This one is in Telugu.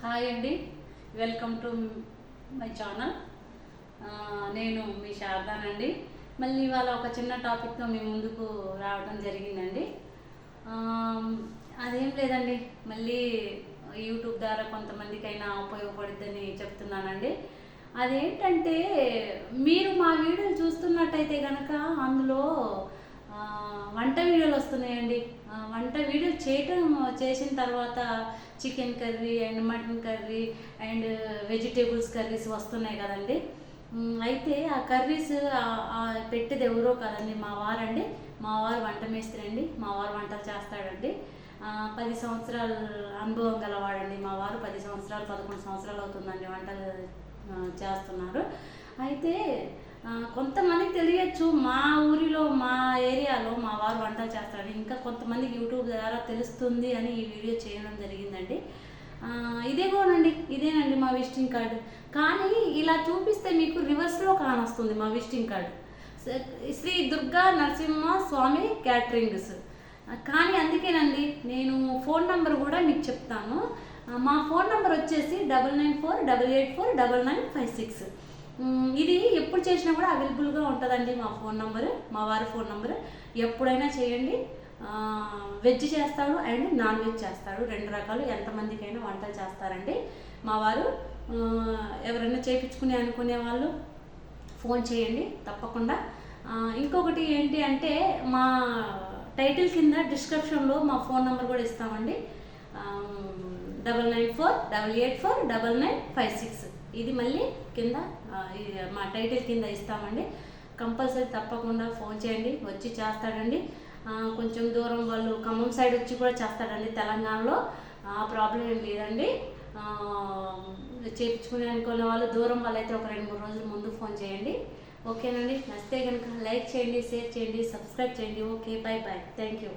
హాయ్ అండి. Welcome to my channel. నేను మీ శారదానండి మళ్ళీ ఇవాళ ఒక చిన్న టాపిక్తో మీ ముందుకు రావడం జరిగిందండి. అదేం లేదండి. మళ్ళీ యూట్యూబ్ ద్వారా కొంతమందికైనా ఉపయోగపడుద్దని చెప్తున్నానండి. అదేంటంటే మీరు మా వీడియోలు చూస్తున్నట్టయితే కనుక అందులో వంట వీడియోలు వస్తున్నాయండి. వంట వీడియో చేయటం చేసిన తర్వాత chicken curry and mutton curry and vegetables curries వస్తున్నాయి కదండి. అయితే ఆ కర్రీస్ పెట్టేది ఎవరో కదండి మా వారండి. మా వారు వంట మేస్త్రి అండి మా వారు వంటలు చేస్తాడండి. పది సంవత్సరాల అనుభవం గలవాడండి మా వారు. పది సంవత్సరాలు పదకొండు సంవత్సరాలు అవుతుందండి వంటలు చేస్తున్నారు. అయితే కొంతమందికి తెలియచ్చు మా ఊరిలో మా వారు వంటలు చేస్తాడు ఇంకా కొంతమంది యూట్యూబ్ ద్వారా తెలుస్తుంది అని ఈ వీడియో చేయడం జరిగిందండి. ఇదేగోనండి ఇదేనండి మా విజిటింగ్ కార్డు. కానీ ఇలా చూపిస్తే మీకు రివర్స్లో కానొస్తుంది మా visiting card. Shri Durga Narasimha Swamy caterings. కానీ అందుకేనండి నేను ఫోన్ నెంబర్ కూడా మీకు చెప్తాను. మా ఫోన్ నెంబర్ వచ్చేసి double nine four double eight four double nine five six. ఇది ఎప్పుడు చేసినా కూడా అవైలబుల్గా ఉంటుందండి మా ఫోన్ నెంబర్ మా వారి ఫోన్ నెంబర్ ఎప్పుడైనా చేయండి. వెజ్ చేస్తాడు అండ్ నాన్ వెజ్ చేస్తాడు. రెండు రకాలు ఎంతమందికైనా వంటలు చేస్తారండి. మా వారు ఎవరైనా చేయించుకుని అనుకునే వాళ్ళు ఫోన్ చేయండి తప్పకుండా. ఇంకొకటి ఏంటి అంటే మా టైటిల్ కింద డిస్క్రిప్షన్లో మా ఫోన్ నెంబర్ కూడా ఇస్తామండి. Double nine four double eight four double nine five six. ఇది మళ్ళీ కింద మా టైటిల్ కింద ఇస్తామండి. కంపల్సరీ తప్పకుండా ఫోన్ చేయండి వచ్చి చేస్తాడండి. కొంచెం దూరం వాళ్ళు ఖమ్మం సైడ్ వచ్చి కూడా చేస్తాడండి తెలంగాణలో. ఆ ప్రాబ్లం ఏం లేదండి. ఆ, చేయించుకునే అనుకునే వాళ్ళు దూరం వాళ్ళైతే ఒక రెండు మూడు రోజుల ముందు ఫోన్ చేయండి. ఓకేనండి? నచ్చితే కనుక లైక్ చేయండి షేర్ చేయండి సబ్స్క్రైబ్ చేయండి. Okay bye bye thank you.